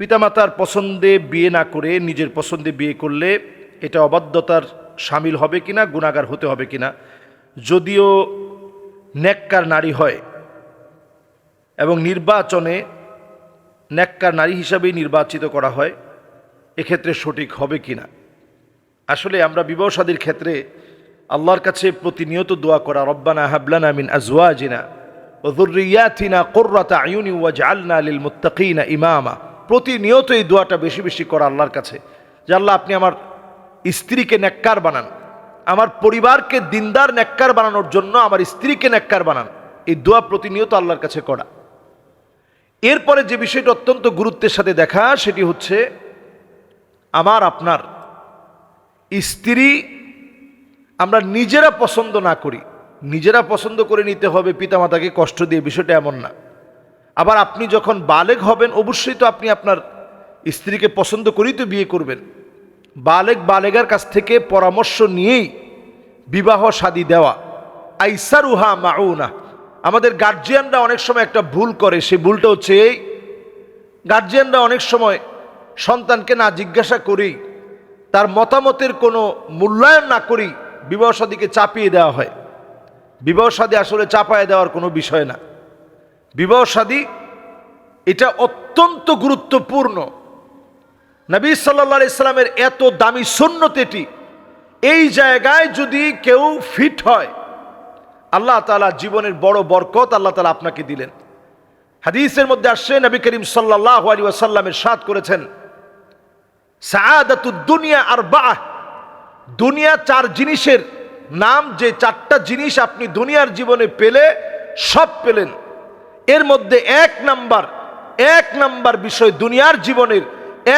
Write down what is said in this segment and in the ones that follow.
পিতামাতার পছন্দে বিয়ে না করে নিজের পছন্দে বিয়ে করলে এটা অবাধ্যতার সামিল হবে কিনা, গুণাগার হতে হবে কিনা, যদিও নেককার নারী হয় এবং নির্বাচনে নেককার নারী হিসাবেই নির্বাচিত করা হয়, এক্ষেত্রে সঠিক হবে কিনা। আসলে আমরা বিবাহ শাদীর ক্ষেত্রে আল্লাহর কাছে প্রতিনিয়ত দোয়া করা, রব্বানা হাবলানা মিন আজওয়াজিনা ও যুররিয়াতিনা কুররাতা আয়ুনি ওয়াজআলনা লিল মুত্তাকিনা ইমামা। প্রতিনিয়ত এই দোয়াটা বেশি বেশি করা আল্লাহর কাছে। যে আল্লাহ, আপনি আমার স্ত্রীকে নেককার বানান। আমার পরিবারকে দিনদার নেককার বানানোর জন্য আমার স্ত্রীকে নেককার বানান। এই দোয়া প্রতিনিয়ত আল্লাহর কাছে করা। এরপরে যে বিষয়টা অত্যন্ত গুরুত্বের সাথে দেখা, সেটি হচ্ছে আমার, আপনার স্ত্রী আমরা নিজেরা পছন্দ না করি। নিজেরা পছন্দ করে নিতে হবে, পিতামাতাকে কষ্ট দিয়ে, বিষয়টা এমন না। আবার আপনি যখন বালেগ হবেন, অবশ্যই তো আপনি আপনার স্ত্রীকে পছন্দ করেই তো বিয়ে করবেন। বালেগ বালেগার কাছ থেকে পরামর্শ নিয়েই বিবাহ শাদী দেওয়া। আইসারুহা মাউনা। আমাদের গার্জিয়ানরা অনেক সময় একটা ভুল করে সেই ভুলটা হচ্ছে এই। গার্জিয়ানরা অনেক সময় সন্তানকে না জিজ্ঞাসা করেই, তার মতামতের কোনো মূল্যায়ন না করেই বিবাহ শাদীকে চাপিয়ে দেওয়া হয়। বিবাহ শাদী আসলে চাপায় দেওয়ার কোনো বিষয় না। বিবাহ এটা অত্যন্ত গুরুত্বপূর্ণ। নবী সাল্লা ইসলামের এত দামি সুন্নত এই জায়গায় যদি কেউ ফিট হয়, আল্লাহ তালা জীবনের বড় বরকত আল্লাহ তালা আপনাকে দিলেন। হাদিসের মধ্যে আসছে, নবী করিম সাল্লাহ আলী ওয়াসাল্লামের সাদ করেছেন দুনিয়া আর বাহ দুনিয়া চার জিনিসের নাম, যে চারটা জিনিস আপনি দুনিয়ার জীবনে পেলে সব পেলেন। এর মধ্যে এক নাম্বার এক নাম্বার বিষয় দুনিয়ার জীবনের,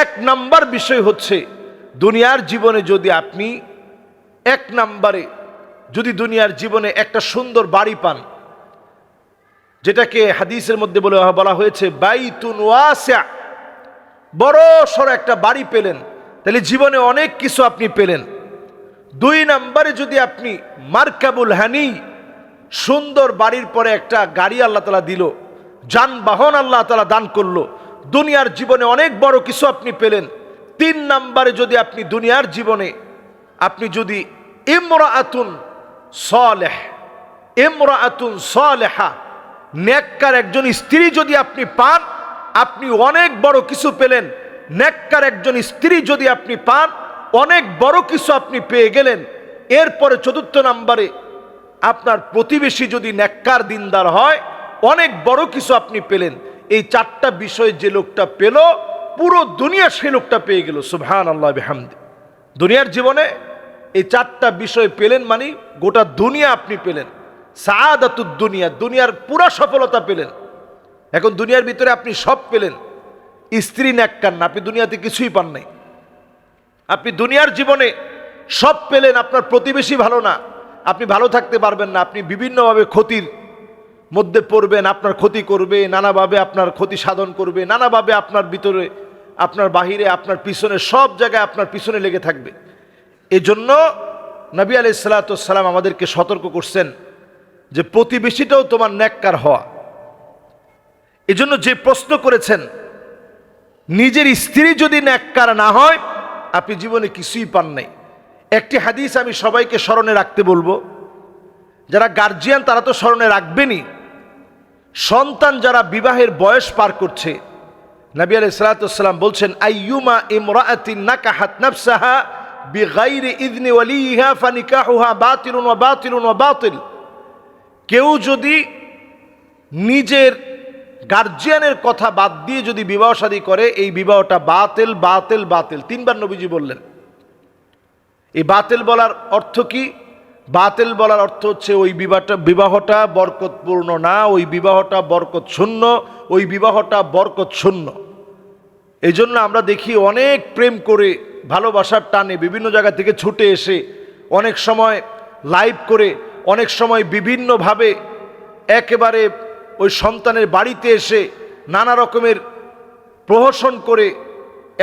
এক নাম্বার বিষয় হচ্ছে দুনিয়ার জীবনে যদি আপনি এক নাম্বারে যদি দুনিয়ার জীবনে একটা সুন্দর বাড়ি পান, যেটাকে হাদিসের মধ্যে বলে বলা হয়েছে, বাইতুন ওয়াসা বড় সড়ো একটা বাড়ি পেলেন, তাহলে জীবনে অনেক কিছু আপনি পেলেন। দুই নাম্বারে যদি আপনি মার্কাবুল হানি সুন্দর বাড়ির পরে একটা গাড়ি আল্লাহ তালা দিল, যানবাহন আল্লাহ তালা দান করল। দুনিয়ার জীবনে অনেক বড় কিছু আপনি পেলেন। তিন নাম্বারে যদি আপনি দুনিয়ার জীবনে, আপনি যদি ইমরা আতুন সলেহ ইমরা আতুন সলেহা, নেককার একজন স্ত্রী যদি আপনি পান, আপনি অনেক বড় কিছু পেলেন। নেককার একজন স্ত্রী যদি আপনি পান, অনেক বড় কিছু আপনি পেয়ে গেলেন। এরপরে চতুর্থ নাম্বারে আপনার প্রতিবেশী যদি নেককার দিনদার হয়, অনেক বড় কিছু আপনি পেলেন। এই চারটা বিষয় যে লোকটা পেল, পুরো দুনিয়া সেই লোকটা পেয়ে গেল সুবহান আল্লাহ বেহামদি। দুনিয়ার জীবনে এই চারটা বিষয় পেলেন মানে গোটা দুনিয়া আপনি পেলেন। সাদাতুদ দুনিয়া, দুনিয়ার পুরো সফলতা পেলেন। এখন দুনিয়ার ভিতরে আপনি সব পেলেন। স্ত্রী ন্যাক্কার না, আপনি দুনিয়াতে কিছুই পান নাই। আপনি দুনিয়ার জীবনে সব পেলেন, আপনার প্রতিবেশী ভালো না। আপনি ভালো থাকতে পারবেন না, আপনি বিভিন্নভাবে ক্ষতির মধ্যে পড়বেন, আপনার ক্ষতি করবে, নানাভাবে আপনার ক্ষতি সাধন করবে, নানাভাবে আপনার ভিতরে, আপনার বাহিরে, আপনার পিছনে, সব জায়গায় আপনার পিছনে লেগে থাকবে। এজন্য নবী আলি সাল্লাতাম আমাদেরকে সতর্ক করছেন যে প্রতিবেশীটাও তোমার ন্যাক্কার হওয়া। এজন্য যে প্রশ্ন করেছেন, নিজের স্ত্রী যদি ন্যাক্কার না হয়, আপনি জীবনে কিছুই পান নাই। একটি হাদিস আমি সবাইকে স্মরণে রাখতে বলব। যারা গার্জিয়ান তারা তো স্মরণে রাখবেনই। সন্তান যারা বিবাহের বয়স পার করছে, নবী আলাই সালাতাম বলছেন, আইয়ুমা বাতিল। কেউ যদি নিজের গার্জিয়ানের কথা বাদ দিয়ে যদি বিবাহ করে, এই বিবাহটা বাতেল বাতেল বাতেল। তিনবার নবীজি বললেন। এই বাতেল বলার অর্থ কি? বাতেল বলার অর্থ হচ্ছে ওই বিবাহটা বিবাহটা বরকতপূর্ণ না, ওই বিবাহটা বরকত শূন্য ওই বিবাহটা বরকত শূন্য এই জন্য আমরা দেখি অনেক প্রেম করে ভালোবাসার টানে বিভিন্ন জায়গা থেকে ছুটে এসে অনেক সময় লাইভ করে, অনেক সময় বিভিন্নভাবে একেবারে ওই সন্তানের বাড়িতে এসে নানা রকমের প্রহসন করে,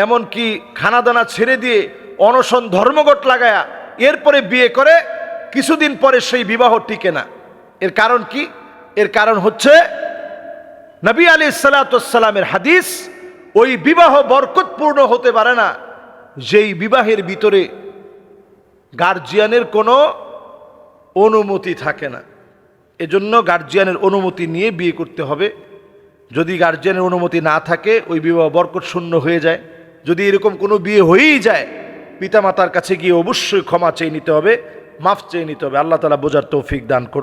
এমনকি খানাদানা ছেড়ে দিয়ে অনশন ধর্মঘট লাগায়া এরপরে বিয়ে করে কিছুদিন পরে সেই বিবাহ টিকে না। এর কারণ কি? এর কারণ হচ্ছে নবী আলী সালাতামের হাদিস, ওই বিবাহ বরকতপূর্ণ হতে পারে না, যেই বিবাহের ভিতরে গার্জিয়ানের কোনো অনুমতি থাকে না। এজন্য গার্জিয়ানের অনুমতি নিয়ে বিয়ে করতে হবে। যদি গার্জিয়ানের অনুমতি না থাকে, ওই বিবাহ বরকত শূন্য হয়ে যায়। যদি এরকম কোনো বিয়ে হয়েই যায় পিতামাতার কাছে গিয়ে অবশ্যই ক্ষমা চেয়ে নিতে হবে, মাফ চেয়ে নিতে হবে। আল্লাহ তালা বোঝার তৌফিক দান করুন।